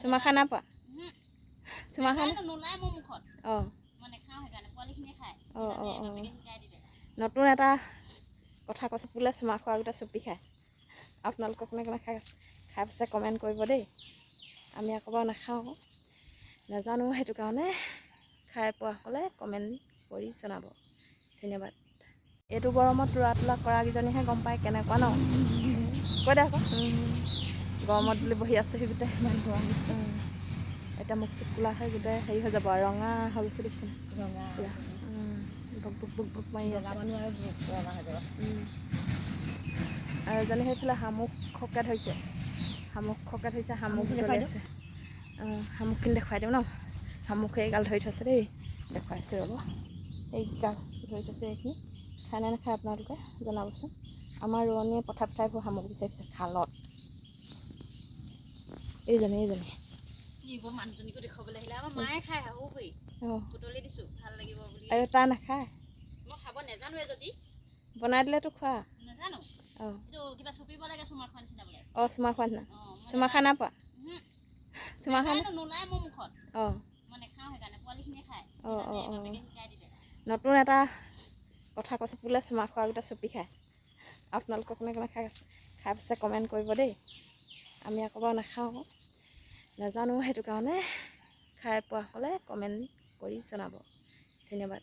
চুমা খাই নাই পোৱা চুমা খাই খাই নোলায় মোৰ মুখত। অঁ। মই নেখাওঁ সেইকাৰণে পোৱালিখিনিয়ে খায়। অঁ অঁ অঁ। নতুন এটা কথা কৈছোঁ বোলে চুমা খোৱা গোটা চুপি খায়। আপোনালোকক কোনে কোনে খাই খাই পাইছে কমেণ্ট কৰিব দেই। আমি আকৌ বাৰু নাখাওঁ নাজানো সেইটো কাৰণে খাই পোৱাসকলে কমেণ্ট কৰি জনাব। ধন্যবাদ। এইটো গৰমত ৰোৱা তোলা কৰাকেইজনীহে গম পায় কেনেকুৱা ন? কৈ দে আকৌ। গৰমত বুলি বহি আছোহি গোটেই ইমান গৰম হৈছে এতিয়া মুখ চুখ কোলা হৈ গোটেই হেৰি হৈ যাব আৰু ৰঙা হৈ গৈছে দেখিছে। ৰঙা ভুক ভুক ভুক ভুক মাৰি আছে। আৰু এজনী সেইফালে শামুক খকে ধৰিছে। শামুক খকে ধৰিছে শামুক গলে আছে। অঁ শামুকখিনি দেখুৱাই দিওঁ ন? শামুক এইগাল ধৰি থৈছে দেই। দেখুৱাইছোঁ ৰ'ব। এইগাল ধৰি থৈছে এইখিনি। খাই নে নাখায় আপোনালোকে জনাবচোন। আমাৰ ৰোৱনীয়ে পথাৰ পথাৰ এইবোৰ শামুক বিচাৰি ফুৰিছে খালত। বুলি। আৰু তাই নাখায়। বনাই দিলেতো খোৱা। অঁ। চুমা খোৱা নিচিনা অঁ চুমা খোৱা নিচিনা। অঁ চুমা খাই খাই অঁ। অঁ অঁ নতুন এটা কথা কৈছোঁ বোলে চুমা খোৱা গোটা চুপি খায়। আপোনালোকক কোনে কোনে খাই খাই পাইছে কমেণ্ট কৰিব দেই। আমি আকৌ বাৰু নাখাওঁ। নাজানো সেইটো কাৰণে। খাই পোৱাসকলে কমেণ্ট কৰি জনাব। ধন্যবাদ।